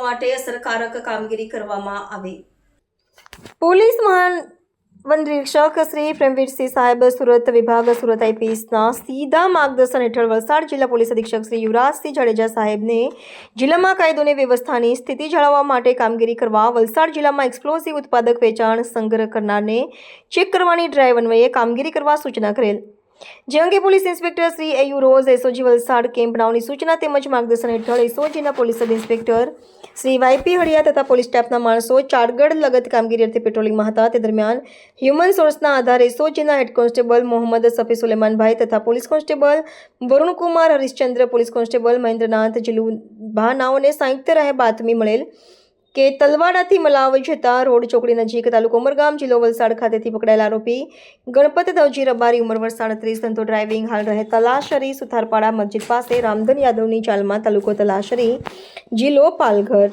માટે અસરકારક કામગીરી કરવામાં આવે. પોલીસ મહાન વન નિરીક્ષક શ્રી પ્રેમવીરસિંહ સાહેબ સુરત વિભાગ સુરત આઈપીએસના સીધા માર્ગદર્શન હેઠળ વલસાડ જિલ્લા પોલીસ અધિક્ષક શ્રી યુવરાજસિંહ જાડેજા સાહેબને જિલ્લામાં કાયદો અને વ્યવસ્થાની સ્થિતિ જાળવવા માટે કામગીરી કરવા વલસાડ જિલ્લામાં એક્સપ્લોઝિવ ઉત્પાદક વેચાણ સંગ્રહ કરનારને ચેક કરવાની ડ્રાઈવ અન્વયે કામગીરી કરવા સૂચના કરેલ. જે પોલીસ ઇન્સ્પેક્ટર શ્રી એયુ રોઝ એસઓજી વલસાડ કેમ્પ નાઓની સૂચના તેમજ માર્ગદર્શન હેઠળ એસઓજીના police sub inspector Shri Y P Haliya તથા પોલીસ સ્ટાફના માણસો ચારગઢ લગત કામગીરી અર્થે પેટ્રોલિંગમાં હતા. તે દરમિયાન હ્યુમન સોર્સના આધારે એસઓજીના હેડ કોન્સ્ટેબલ મોહમ્મદ સફી સુલેમાનભાઈ તથા police constable Varunkumar Harishchandra, police constable Mahendranath Jilubha ભાનાઓને સંયુક્ત રહે બાતમી મળેલ કે તલવાડાથી મલાવ જતા રોડ ચોકડી નજીક તાલુકો ઉમરગામ જિલ્લો વલસાડ ખાતેથી પકડાયેલા આરોપી ગણપત દવજી રબારી ઉંમર વર્ષ સાડત્રીસ ધંધો ડ્રાઇવિંગ, હાલ રહે તલાશરી, સુથારપાડા મસ્જિદ પાસે, રામધન યાદવની ચાલમાં તાલુકો તલાશરી, જિલ્લો પાલઘર.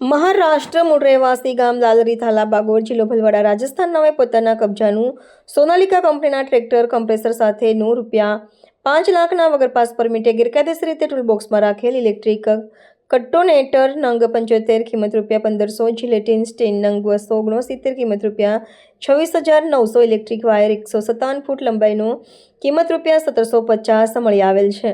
મહારાષ્ટ્ર મૂળ રહેવાસી ગામ લાલરી થાલા બાગોર જિલ્લો ભલવાડા, રાજસ્થાન નામે પોતાના કબજાનું સોનાલિકા કંપનીના ટ્રેક્ટર કમ્પ્રેસર સાથેનું રૂપિયા પાંચ લાખના વગર પાસ પરમિટે ગેરકાયદેસર રીતે ટૂલબોક્સમાં રાખેલ ઇલેક્ટ્રિક કટ્ટોનેટર નંગ પંચોતેર કિંમત રૂપિયા પંદરસો, જિલેટિન સ્ટેન નંગ બસો ઓગણસિત્તેર કિંમત રૂપિયા છવ્વીસ હજાર નવસો ઇલેક્ટ્રિક વાયર એકસો સત્તાવન ફૂટ લંબાઈનો કિંમત રૂપિયા સત્તરસો પચાસ મળી આવેલ છે.